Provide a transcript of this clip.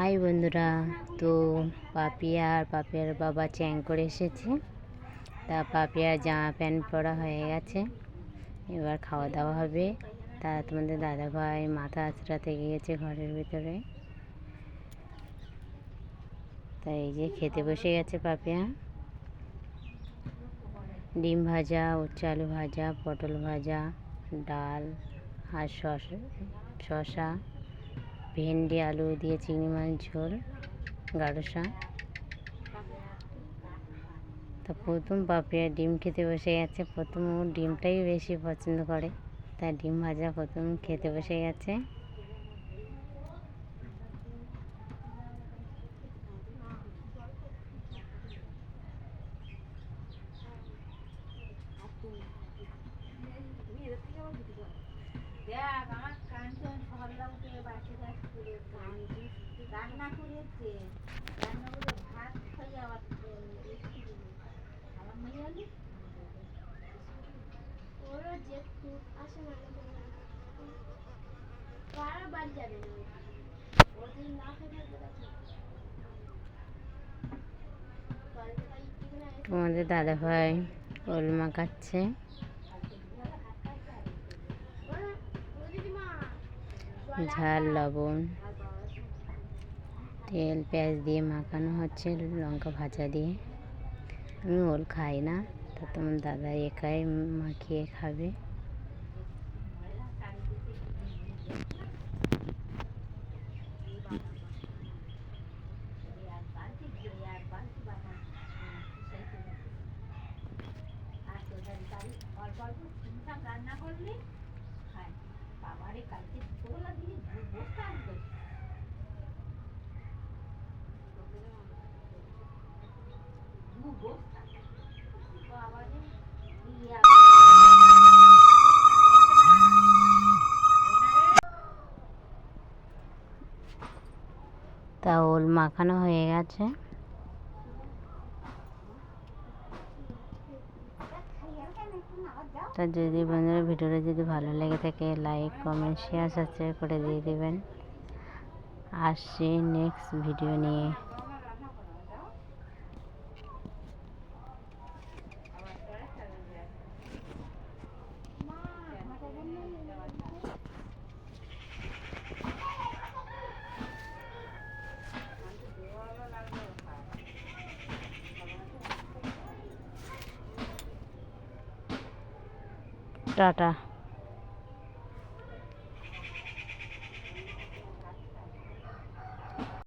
High বন্ধুরা, তো পাপিয়া আর পাপিয়ার বাবা চ্যাং করে এসেছে। তা পাপিয়ার জামা প্যান্ট পরা হয়ে গেছে। এবার খাওয়া দাওয়া হবে। তা তোমাদের দাদাভাই মাথা আঁচড়াতে গিয়েছে ঘরের ভিতরে। তাই এই যে খেতে বসে গেছে পাপিয়া ডিম ভাজা উচ্চ আলু ভাজা, পটল ভাজা, ডাল আর শসা। ভেন্ডি, আলু দিয়ে চিংড়ি মাছ, ঝোল গাড়োসা তা প্রথম পাপিয়া ডিম খেতে বসে গেছে। প্রথম ও ডিমটাই বেশি পছন্দ করে। তাই ডিম ভাজা প্রথম খেতে বসে গেছে। দেখ, আমার কাঞ্চন সকালবেলা উঠে বাসি গাছ করে রান্না করেছে। রান্না করে ভাত খাই আমার মেয়ে আলি? ওরও যেহেতু আসে না কারা বাড়ি যাবে না? ও যদি না খেয়ে থাকবে তখন তোমাদের দাদাভাই ওল মাখাচ্ছে। ঝাল, লবণ, তেল, পেঁয়াজ দিয়ে মাখানো হচ্ছে, লঙ্কা ভাজা দিয়ে। আমি ওল খাই না, তা তোমার দাদা একাই মাখিয়ে খাবে। রান্না করলে তা ওল মাখানো হয়ে গেছে। তা যদি বন্ধুরা ভিডিওটা যদি ভালো লেগে থাকে লাইক কমেন্ট শেয়ার সাবস্ক্রাইব করে দিয়ে দেবেন। আসছি নেক্সট ভিডিও নিয়ে। টাটা।